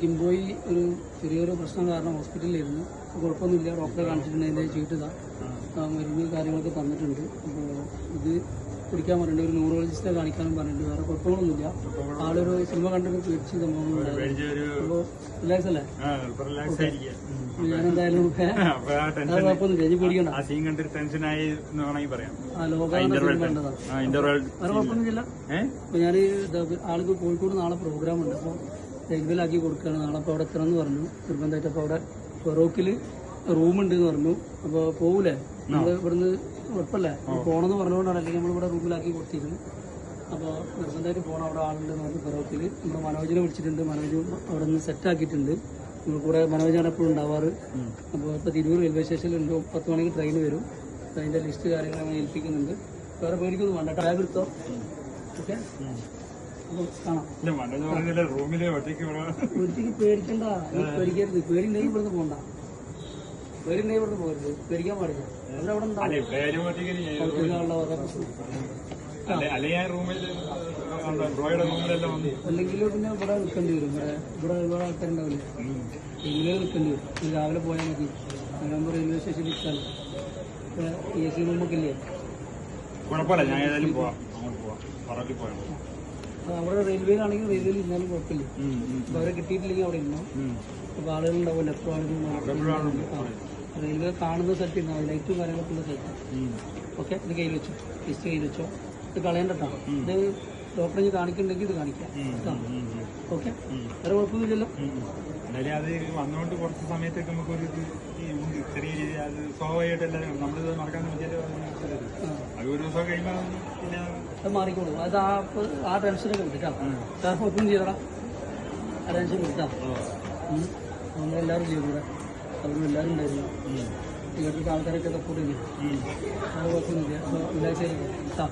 കിംബോയി ഒരു ചെറിയൊരു പ്രശ്നം കാരണം ഹോസ്പിറ്റലിലായിരുന്നു കുഴപ്പമൊന്നുമില്ല. ഡോക്ടറെ കാണിച്ചിട്ടുണ്ടെങ്കിൽ ചീട്ടിതാ മരുന്ന് കാര്യങ്ങളൊക്കെ തന്നിട്ടുണ്ട്. അപ്പോൾ ഇത് കുടിക്കാൻ പറഞ്ഞിട്ടുണ്ട് ഒരു ന്യൂറോളജിസ്റ്റെ കാണിക്കാനും പറഞ്ഞിട്ടുണ്ട് വേറെ കുഴപ്പങ്ങളൊന്നുമില്ല. ആളൊരു സിനിമ കണ്ടിട്ട് പേടിച്ച് സംഭവങ്ങളുണ്ടായിരുന്നു റിലാക്സ് അല്ലേ ഞാനെന്തായാലും അപ്പൊ കുഴപ്പമൊന്നുമില്ല. ഇനി പേടിക്കണ്ട. വേറെ കുഴപ്പമൊന്നുമില്ല. ഞാൻ ആൾക്ക് കോഴിക്കോട് നാളെ പ്രോഗ്രാം ഉണ്ട്. അപ്പോൾ റെയിൽവേയിലാക്കി കൊടുക്കുകയാണ്. നാളെ അപ്പോൾ അവിടെ എത്തണം എന്ന് പറഞ്ഞു. നിർബന്ധമായിട്ട് അപ്പോൾ അവിടെ ഫെറോക്കിൽ റൂമുണ്ട് എന്ന് പറഞ്ഞു. അപ്പോൾ പോകൂലേ നമ്മൾ ഇവിടുന്ന് കുഴപ്പമില്ല പോകണമെന്ന് പറഞ്ഞുകൊണ്ടാണ് അല്ലെങ്കിൽ നമ്മളിവിടെ റൂമിലാക്കി കൊടുത്തിരുന്നു അപ്പോൾ നിർബന്ധമായിട്ട് പോകണം അവിടെ ആളുണ്ട് എന്ന് പറഞ്ഞു ഫെറോക്കിൽ നമ്മൾ മനോജിനെ വിളിച്ചിട്ടുണ്ട്. മനോജ് അവിടെ നിന്ന് സെറ്റാക്കിയിട്ടുണ്ട് നമ്മൾ കൂടെ മനോജാണ് എപ്പോഴും ഉണ്ടാവാറ്. അപ്പോൾ ഇപ്പോൾ തിരൂർ റെയിൽവേ സ്റ്റേഷനിലുണ്ട് പത്ത് മണിക്ക് ട്രെയിൻ വരും. അതിന്റെ ലിസ്റ്റ് കാര്യങ്ങൾ നമ്മൾ ഏൽപ്പിക്കുന്നുണ്ട്. വേറെ പേടിക്കൊന്നും വേണ്ട. ടാബ് എടുത്തോ? ഓക്കെ ഒറ്റയ്ക്ക് പേടിക്കണ്ട. പേടിക്കരുത്. പേടിണ്ടെങ്കിൽ ഇവിടുന്ന് പോണ്ട. പേടിണ്ടെങ്കിൽ ഇവിടുന്ന് പോകരുത്. പേടിക്കാൻ പാടില്ല. അവരവിടെ ഇവിടെ അല്ലെങ്കിൽ പിന്നെ ഇവിടെ നിൽക്കേണ്ടി വരും. ഇവിടെ ഇവിടെ ഒരുപാട് ആൾക്കാരുണ്ടാവില്ല? റെയിൽവേ നിൽക്കേണ്ടി വരും. രാവിലെ പോയാൽ മതി. അതാകുമ്പോൾ റെയിൽവേ സ്റ്റേഷനിൽ നിൽക്കാമല്ലോ എ സി റൂമൊക്കെ ഇല്ലേ? കുഴപ്പമില്ല ഞാൻ ഏതായാലും പോവാം. അങ്ങോട്ട് പോവാം. പറക്കി പോയാൽ അവിടെ റെയിൽവേയിലാണെങ്കിൽ റെയിൽവേയിൽ ഇരുന്നാലും കുഴപ്പമില്ല. അപ്പോൾ അവരെ കിട്ടിയിട്ടില്ലെങ്കിൽ അവിടെ ഇരുന്നു? അപ്പോൾ ആളുകൾ ഉണ്ടാവില്ല എപ്പോൾ ആണെങ്കിലും റെയിൽവേ കാണുന്ന സ്ഥലത്ത് ഇരുന്നാൽ ലൈറ്റും കാര്യങ്ങളൊക്കെ ഉള്ള സ്ഥലത്ത്. ഓക്കെ ഇത് കയ്യിൽ വെച്ചോ. ലിസ്റ്റ് കയ്യിൽ വെച്ചോ. ഇത് കളയേണ്ടതാണ് ഇത് ഡോക്ടറെ ഇനി കാണിക്കുന്നുണ്ടെങ്കിൽ ഇത് കാണിക്കാം. ഓക്കെ. വേറെ കുഴപ്പമൊന്നുമില്ലല്ലോ. അത് വന്നുകൊണ്ട് കുറച്ച് സമയത്തേക്ക് നമുക്കൊരു ചെറിയ സ്വാഭാവികമായിട്ട് എല്ലാവരും നമ്മളിത് മറക്കാൻ ആ. അത് ഒരു ദിവസം കഴിയുമ്പോൾ പിന്നെ അത് മാറിക്കോളൂ. അത് ആ ആ ടെൻഷനൊക്കെ വിട്ടിട്ടാ. കാരണം ഒന്നും ചെയ്തടാ ആ ടെൻഷൻ വിട്ടാ നമ്മളെല്ലാവരും ചെയ്തു ഇവിടെ അവരും എല്ലാവരും ഉണ്ടായിരുന്നു. ഇവിടുത്തെ ആൾക്കാരൊക്കെ സപ്പോർട്ട് ചെയ്യും. അത് കുഴപ്പമൊന്നുമില്ല. ആയിരിക്കും കേട്ടോ